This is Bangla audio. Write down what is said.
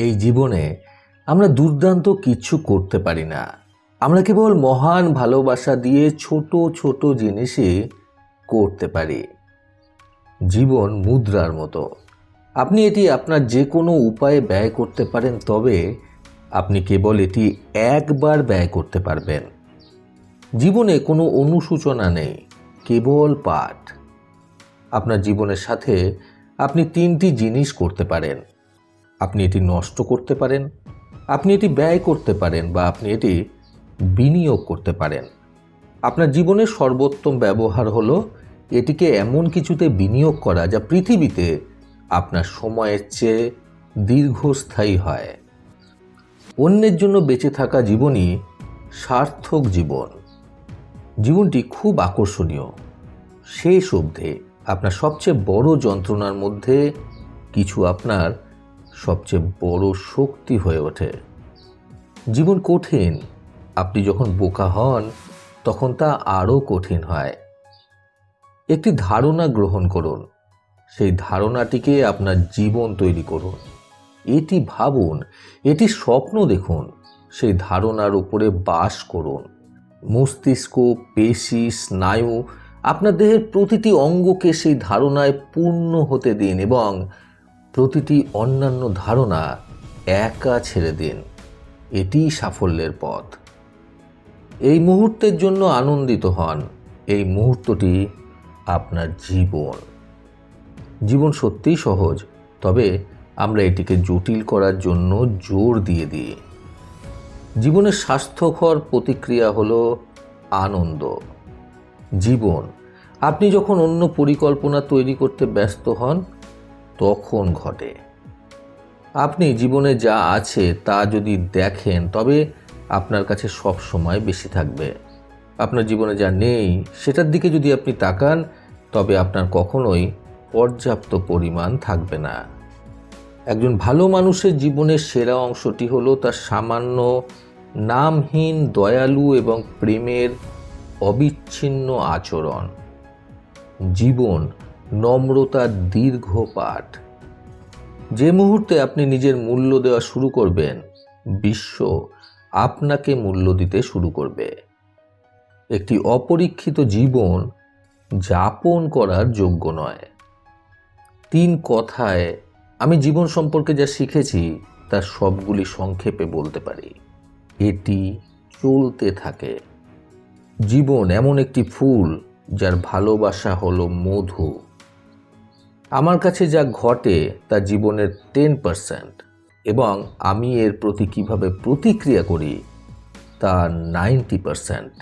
এই জীবনে আমরা দুর্দান্ত কিচ্ছু করতে পারি না। আমরা কেবল মহান ভালোবাসা দিয়ে ছোট ছোট জিনিসই করতে পারি। জীবন মুদ্রার মতো। আপনি এটি আপনার যে কোনো উপায়ে ব্যয় করতে পারেন, তবে আপনি কেবল এটি একবার ব্যয় করতে পারবেন। জীবনে কোনো অনুসূচনা নেই, কেবল পাঠ। আপনার জীবনের সাথে আপনি তিনটি জিনিস করতে পারেন। আপনি এটি নষ্ট করতে পারেন, আপনি এটি ব্যয় করতে পারেন বা আপনি এটি বিনিয়োগ করতে পারেন। আপনার জীবনের সর্বোত্তম ব্যবহার হলো এটিকে এমন কিছুতে বিনিয়োগ করা যা পৃথিবীতে আপনার সময়ের চেয়ে দীর্ঘস্থায়ী হয়। অন্যের জন্য বেঁচে থাকা জীবনই সার্থক জীবন। জীবনটি খুব আকর্ষণীয়। শেষ অবধি আপনার সবচেয়ে বড় যন্ত্রণার মধ্যে কিছু আপনার সবচেয়ে বড় শক্তি হয়ে ওঠে। জীবন কঠিন। আপনি যখন বোকা হন, তখন তা আরও কঠিন হয়। একটি ধারণা গ্রহণ করুন। সেই ধারণাটিকে আপনার জীবন তৈরি করুন। এটি ভাবুন, এটি স্বপ্ন দেখুন। সেই ধারণার উপরে বাস করুন। মস্তিষ্ক, পেশি, স্নায়ু আপনার দেহের প্রতিটি অঙ্গকে সেই ধারণায় পূর্ণ হতে দিন এবং প্রতিটি অন্যান্য ধারণা একা ছেড়ে দিন। এটিই সাফল্যের পথ। এই মুহূর্তের জন্য আনন্দিত হন। এই মুহূর্তটি আপনার জীবন। জীবন সত্যিই সহজ, তবে আমরা এটিকে জটিল করার জন্য জোর দিয়ে দিই। জীবনের স্বাস্থ্যকর প্রতিক্রিয়া হলো আনন্দ। জীবন, আপনি যখন অন্য পরিকল্পনা তৈরি করতে ব্যস্ত হন তখন ঘটে। আপনি জীবনে যা আছে তা যদি দেখেন, তবে আপনার কাছে সব সময় বেশি থাকবে। আপনার জীবনে যা নেই, সেটার দিকে যদি আপনি তাকান, তবে আপনার কখনোই পর্যাপ্ত পরিমাণ থাকবে না। একজন ভালো মানুষের জীবনের সেরা অংশটি হলো তার সামান্য, নামহীন, দয়ালু এবং প্রেমের অবিচ্ছিন্ন আচরণ। জীবন নম্রতার দীর্ঘ পাঠ। যে মুহূর্তে আপনি নিজের মূল্য দেওয়া শুরু করবেন, বিশ্ব আপনাকে মূল্য দিতে শুরু করবে। একটি অপরীক্ষিত জীবন যাপন করার যোগ্য নয়। তিন কথায় আমি জীবন সম্পর্কে যা শিখেছি তার সবগুলি সংক্ষেপে বলতে পারি। এটি চলতে থাকে। জীবন এমন একটি ফুল, যার ভালোবাসা হলো মধু। আমার কাছে যা ঘটে তা জীবনের টেন পারসেন্ট এবং আমি এর প্রতি কীভাবে প্রতিক্রিয়া করি তা নাইনটি পার্সেন্ট